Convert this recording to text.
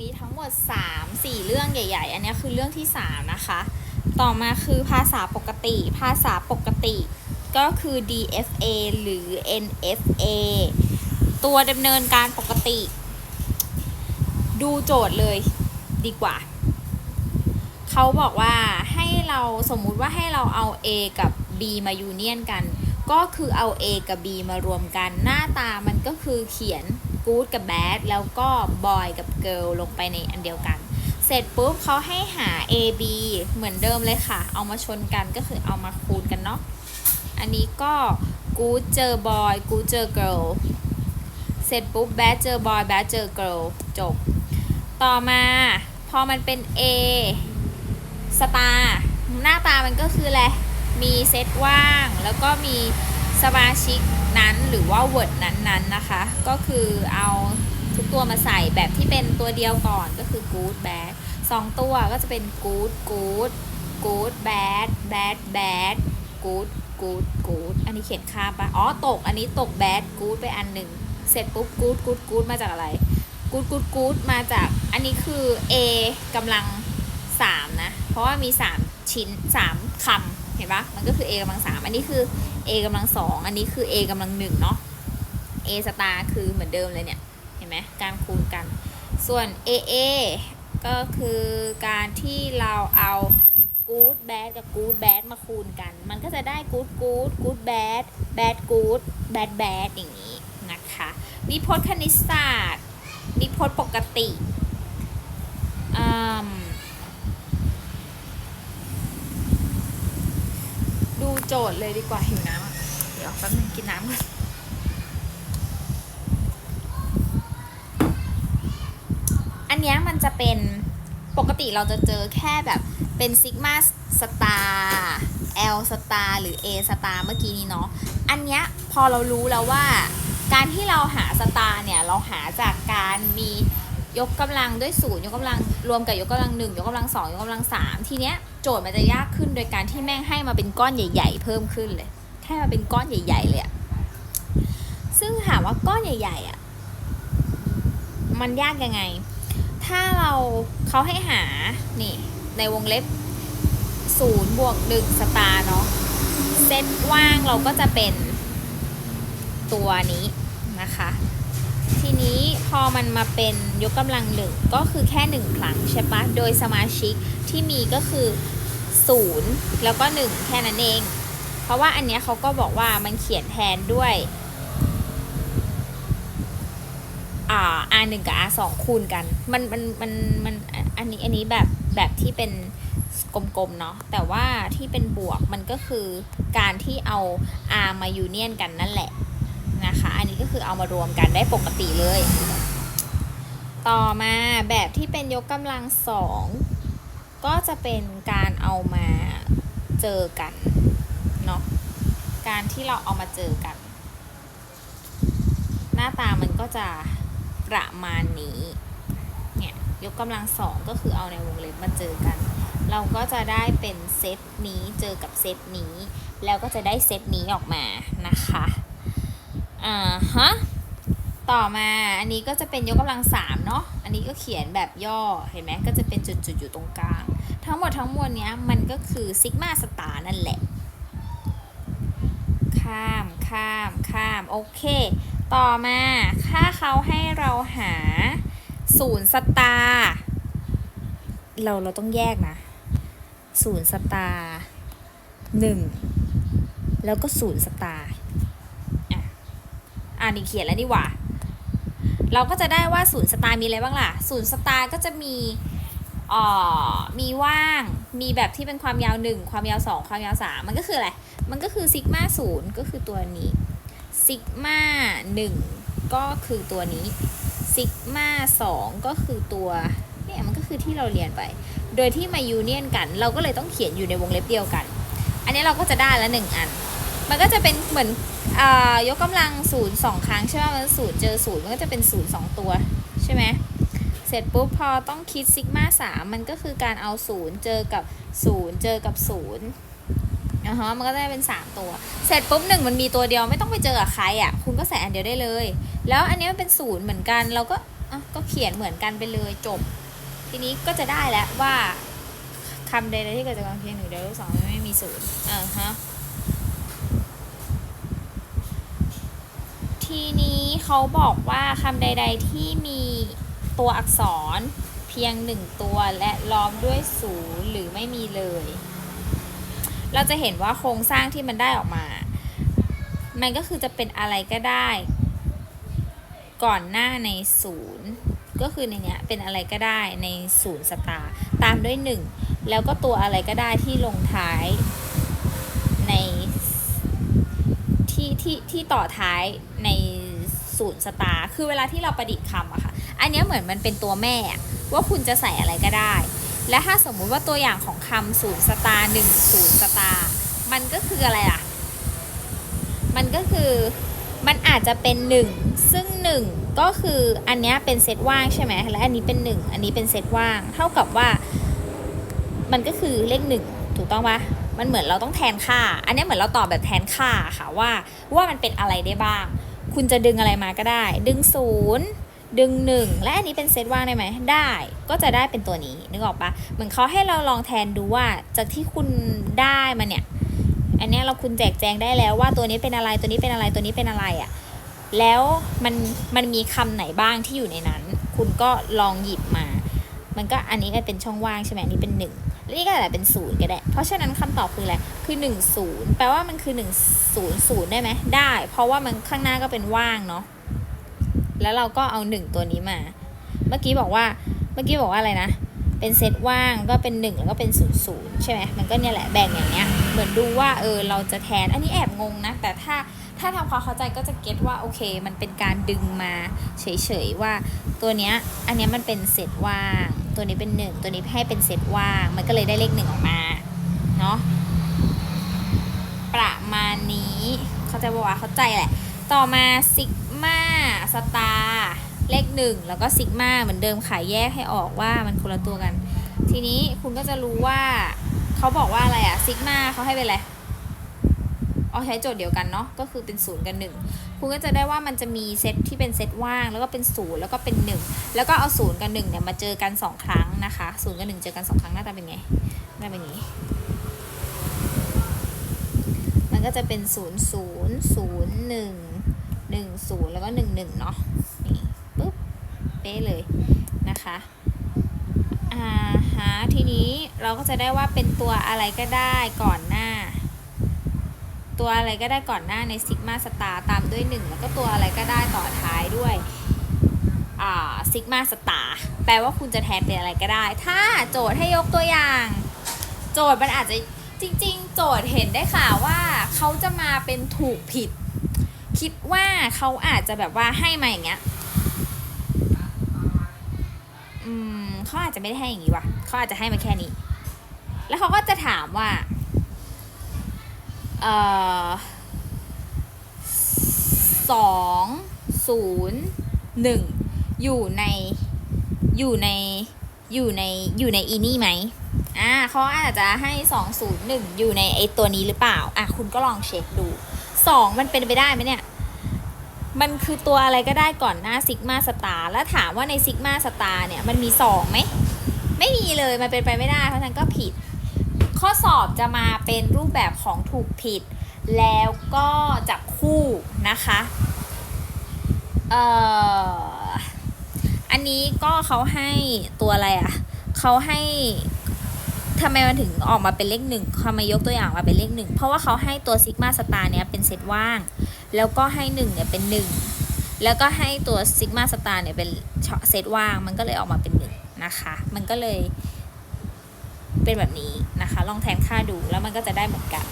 มีทั้งหมด 3 4 เรื่องใหญ่ ๆ อันนี้คือเรื่องที่ 3 นะคะ ต่อมาคือภาษาปกติ ภาษาปกติก็คือ DFA หรือ NFA ตัวดำเนินการปกติ ดูโจทย์เลยดีกว่า เขาบอกว่าให้เราสมมุติว่าให้เราเอา A กับ B มายูเนียนกัน ก็คือเอา A กับ B มารวมกัน หน้าตามันก็คือเขียน good กับ bad แล้วก็ boy กับ girl ลงไปในอันเดียวกัน เสร็จปุ๊บเขาให้หา A B เหมือนเดิมเลยค่ะ เอามาชนกันก็คือเอามาคูณกันเนาะอันนี้ก็ good เจอ boy good เจอ girl เสร็จปุ๊บ bad เจอ boy bad เจอ girl จบ ต่อมาพอมันเป็น A สตาร์หน้าตามันก็คืออะไรมีเซตว่างแล้วก็มี สมาชิกนั้นหรือว่า word นั้นๆนนะคะ ก็คือเอาทุกตัวมาใส่แบบที่เป็นตัวเดียวก่อนก็คือ good bad สองตัวก็จะเป็น good good good bad bad bad good good good อันนี้เขียนข้ามปะอ๋อตก อันนี้ตก bad good ไปอันหนึ่ง เสร็จปุ๊บ good good good มาจากอะไร good good good มาจากอันนี้คือ a กำลัง 3 นะ เพราะว่ามี 3 ชิ้น 3คำ ห็นปะมันก็คือ a กำลัง3อันนี้คือ a กำลัง2อันนี้คือ a กำลัง1เนาะ a สตาร์คือเหมือนเดิมเลยเนี่ยเห็นไหมการคูณกัน ส่วน a a ก็คือการที่เราเอา good bad กับ good bad มาคูณกัน มันก็จะได้ good good good bad bad good bad bad อย่างนี้นะคะวิพจน์คณิตศาสตร์วิพจน์ปกติอืม ดูโจทย์เลยดีกว่าหิวน้ำอะเดี๋ยวแป๊บนึงกินน้ำก่อนอันเนี้ยมันจะเป็นปกติเราจะเจอแค่แบบเป็นซิกมาสตาร์ L สตาร์หรือ A สตาร์เมื่อกี้นี้เนาะ อันเนี้ยพอเรารู้แล้วว่า การที่เราหาสตาร์เนี่ย เราหาจากการมี ยกกำลังด้วยศูนย์ยกกำลังรวมกับยกกำลังหนึ่งยกกำลังสองยกกำลังสามทีเนี้ยโจทย์มันจะยากขึ้นโดยการที่แม่งให้มาเป็นก้อนใหญ่ ๆ เพิ่มขึ้นเลยแค่มาเป็นก้อนใหญ่ ๆ เลยอะซึ่งถามว่าก้อนใหญ่ ๆอะมันยากยังไง ถ้าเราเขาให้หานี่ในวงเล็บศูนย์บวกหนึ่งสตาร์เนาะเซตว่างเราก็จะเป็นตัวนี้นะคะ ทีนี้พอมันมาเป็นยกกำลังหนึ่งก็คือแค่หนึ่งครั้งใช่ปะโดยสมาชิกที่มีก็คือศูนย์แล้วก็หนึ่งแค่นั้นเอง เพราะว่าอันเนี้ยเขาก็บอกว่ามันเขียนแทนด้วยอ่า r หนึ่งกับ r สองคูณกัน มันมันมันมันอันนี้อันนี้แบบแบบที่เป็นกลมๆเนาะแต่ว่าที่เป็นบวกมันก็คือการที่เอา r มายูเนียนกันนั่นแหละนะคะ อันนี้ก็คือเอามารวมกันได้ปกติเลย ต่อมาแบบที่เป็นยกกำลังสองก็จะเป็นการเอามาเจอกันเนาะการที่เราเอามาเจอกัน หน้าตามันก็จะประมาณนี้เนี่ยยกกำลังสองก็คือเอาในวงเล็บมาเจอกัน เราก็จะได้เป็นเซตนี้เจอกับเซตนี้ แล้วก็จะได้เซตนี้ออกมานะคะ อ่าฮะต่อมาอันนี้ก็จะเป็นยกกำลังสามเนาะอันนี้ก็เขียนแบบย่อเห็นไหมก็จะเป็นจุดๆอยู่ตรงกลาง ทั้งหมดทั้งมวลเนี้ยมันก็คือซิกมาสตาร์นั่นแหละ ข้ามข้ามข้ามโอเค ต่อมาถ้าเขาให้เราหาศูนย์สตาร์เราเราต้องแยกนะศูนย์สตาร์หนึ่งแล้วก็ศูนย์สตาร์อ่า นี่เขียนแล้วนี่หว่า เราก็จะได้ว่าศูนย์สตาร์มีอะไรบ้างล่ะ ศูนย์สตาร์ก็จะมีอ่อมีว่าง มีแบบที่เป็นความยาว 1 ความยาว 2 ความยาว 3 มันก็คืออะไร มันก็คือซิกมาศูนย์ก็คือตัวนี้ซิกมา1ก็คือตัวนี้ซิกมา2ก็คือตัวเนี่ยมันก็คือที่เราเรียนไป โดยที่มายูเนียนกัน เราก็เลยต้องเขียนอยู่ในวงเล็บเดียวกัน อันนี้เราก็จะได้ละหนึ่งอัน มันก็จะเป็นเหมือนอยกกำลังศูนย์สองครั้งใช่ไหมมันศูนย์เจอศูนย์มันก็จะเป็นศูนย์สองตัวใช่ไหมเสร็จปุ๊บพอต้องคิดซิกมาสามมันก็คือการเอาศูนย์เจอกับศูนย์เจอกับศูนย์นะฮะมันก็ได้เป็นสามตัว เสร็จปุ๊บหนึ่งมันมีตัวเดียวไม่ต้องไปเจอกับใครอะ คุณก็ใส่อันเดียวได้เลย แล้วอันนี้มันเป็นศูนย์เหมือนกัน เราก็ก็เขียนเหมือนกันไปเลยจบ ทีนี้ก็จะได้แล้วว่าคำใดๆที่เกิดจากความเพียงหนึ่งเดียวลูกสองไม่มีศูนย์อ่าฮะ ทีนี้เขาบอกว่าคำใด ๆ ที่มีตัวอักษรเพียงหนึ่งตัวและล้อมด้วยศูนย์หรือไม่มีเลย เราจะเห็นว่าโครงสร้างที่มันได้ออกมา มันก็คือจะเป็นอะไรก็ได้ ก่อนหน้าในศูนย์ก็คือในเนี้ยเป็นอะไรก็ได้ในศูนย์สตาร์ตามด้วยหนึ่งแล้วก็ตัวอะไรก็ได้ที่ลงท้ายใน ที่ที่ที่ต่อท้ายในศูนย์สตาร์คือเวลาที่เราประดิษฐ์คำอะค่ะอันนี้เหมือนมันเป็นตัวแม่ว่าคุณจะใส่อะไรก็ได้ และถ้าสมมุติว่าตัวอย่างของคำศูนย์สตาร์หนึ่งศูนย์สตาร์มันก็คืออะไรล่ะ มันก็คือมันอาจจะเป็นหนึ่งซึ่งหนึ่งก็คืออันนี้เป็นเซตว่างใช่ไหมและอันนี้เป็นหนึ่งอันนี้เป็นเซตว่าง เท่ากับว่า มันก็คือเลขหนึ่งถูกต้องปะ มันเหมือนเราต้องแทนค่า อันนี้เหมือนเราตอบแบบแทนค่าค่ะว่าว่ามันเป็นอะไรได้บ้าง คุณจะดึงอะไรมาก็ได้ ดึงศูนย์ดึงหนึ่งและอันนี้เป็นเซตว่างได้ไหมได้ก็จะได้เป็นตัวนี้นึกออกปะเหมือนเขาให้เราลองแทนดูว่าจากที่คุณได้มาเนี่ยอันนี้เราคุณแจกแจงได้แล้วว่าตัวนี้เป็นอะไรตัวนี้เป็นอะไรตัวนี้เป็นอะไรอะ่ะแล้วมันมันมีคำไหนบ้างที่อยู่ในนั้น คุณก็ลองหยิบมา มันก็อันนี้ก็เป็นช่องว่างใช่ไหมอันนี้เป็นหนึ่ง นี่ก็อาจจะเป็นศูนย์ก็ได้ เพราะฉะนั้นคำตอบคืออะไร คือหนึ่งศูนย์แปลว่ามันคือหนึ่งศูนย์ศูนย์ได้ไหม ได้ เพราะว่ามันข้างหน้าก็เป็นว่างเนาะ แล้วเราก็เอาหนึ่งตัวนี้มา เมื่อกี้บอกว่า เมื่อกี้บอกว่าอะไรนะ เป็นเซตว่างก็เป็นหนึ่งแล้วก็เป็นศูนย์ศูนย์ใช่ไหมมันก็เนี่ยแหละแบ่งอย่างเงี้ย เหมือนดูว่าเออเราจะแทน อันนี้แอบงงนะ แต่ถ้า ถ้าทำความเข้าใจก็จะเก็ตว่าโอเค มันเป็นการดึงมาเฉยๆว่าตัวเนี้ยอันเนี้ยมันเป็นเซตว่าง ตัวนี้เป็นหนึ่งตัวนี้ให้เป็นเซตว่าง มันก็เลยได้เลขหนึ่งออกมาเนาะประมาณนี้เข้าใจปะวะเข้าใจแหละ ต่อมาซิกมาสตาร์เลขหนึ่งแล้วก็ซิกมาเหมือนเดิมขายแยกให้ออกว่ามันคนละตัวกัน ทีนี้คุณก็จะรู้ว่าเขาบอกว่าอะไรอะซิกมาเขาให้เป็นอะไร เอาใช้โจทย์เดียวกันเนาะก็คือเป็นศูนย์กับหนึ่งคุณก็จะได้ว่ามันจะมีเซตที่เป็นเซตว่าง แล้วก็เป็นศูนย์แล้วก็เป็นหนึ่งแล้วก็เอาศูนย์กับหนึ่งเนี่ยมาเจอกันสองครั้งนะคะศูนย์กับหนึ่งเจอกันสองครั้งหน้าตาเป็นไงหน้าเป็นอย่างนี้ มันก็จะเป็นศูนย์ศูนย์ศูนย์หนึ่งหนึ่งศูนย์แล้วก็หนึ่งหนึ่งเนาะนี่ปุ๊บเป๊ะเลยนะคะอ่าฮะทีนี้เราก็จะได้ว่าเป็นตัวอะไรก็ได้ก่อนหน้า ตัวอะไรก็ได้ก่อนหน้าในซิกมาสตาร์ตามด้วย 1 แล้วก็ตัวอะไรก็ได้ต่อท้ายด้วยซิกมาสตาร์แปลว่าคุณจะแทนเป็นอะไรก็ได้ ถ้าโจทย์ให้ยกตัวอย่าง โจทย์มันอาจจะจริง ๆ โจทย์เห็นได้ค่ะว่าเขาจะมาเป็นถูกผิด คิดว่าเขาอาจจะแบบว่าให้มาอย่างเงี้ยอืมเขาอาจจะไม่ได้ให้อย่างนี้ว่ะเขาอาจจะให้มาแค่นี้ แล้วเขาก็จะถามว่า สองศูนย์หนึ่งอยู่ในอยู่ในอยู่ในอยู่ในอีนี่ไหมอ่าเขาอาจจะให้สองศูนย์หนึ่งอยู่ในไอตัวนี้หรือเปล่า อะคุณก็ลองเช็คดูสองมันเป็นไปได้ไหมเนี่ย มันคือตัวอะไรก็ได้ก่อนหน้าซิกมาสตาร์แล้วถามว่าในซิกมาสตาร์เนี่ยมันมีสองไหม ไม่มีเลย มันเป็นไปไม่ได้ เพราะฉะนั้นก็ผิด ข้อสอบจะมาเป็นรูปแบบของถูกผิด แล้วก็จับคู่นะคะเอ่ออันนี้ก็เขาให้ตัวอะไรอะ่ะเขาให้ทำไมมันถึงออกมาเป็นเลขหนึ่งทำไมยกตัวอย่างมาเป็นเลขหนึ่งเพราะว่าเขาให้ตัวซิกมาสตาร์เนี้ยเป็นเซตว่าง แล้วก็ให้หนึ่งเนี่ยเป็นหนึ่งแล้วก็ให้ตัวซิกมาสตาร์เนี่ยเป็นเซตว่าง มันก็เลยออกมาเป็นหนึ่งนะคะ มันก็เลย เป็นแบบนี้นะคะ ลองแทนค่าดูแล้วมันก็จะได้เหมือนกัน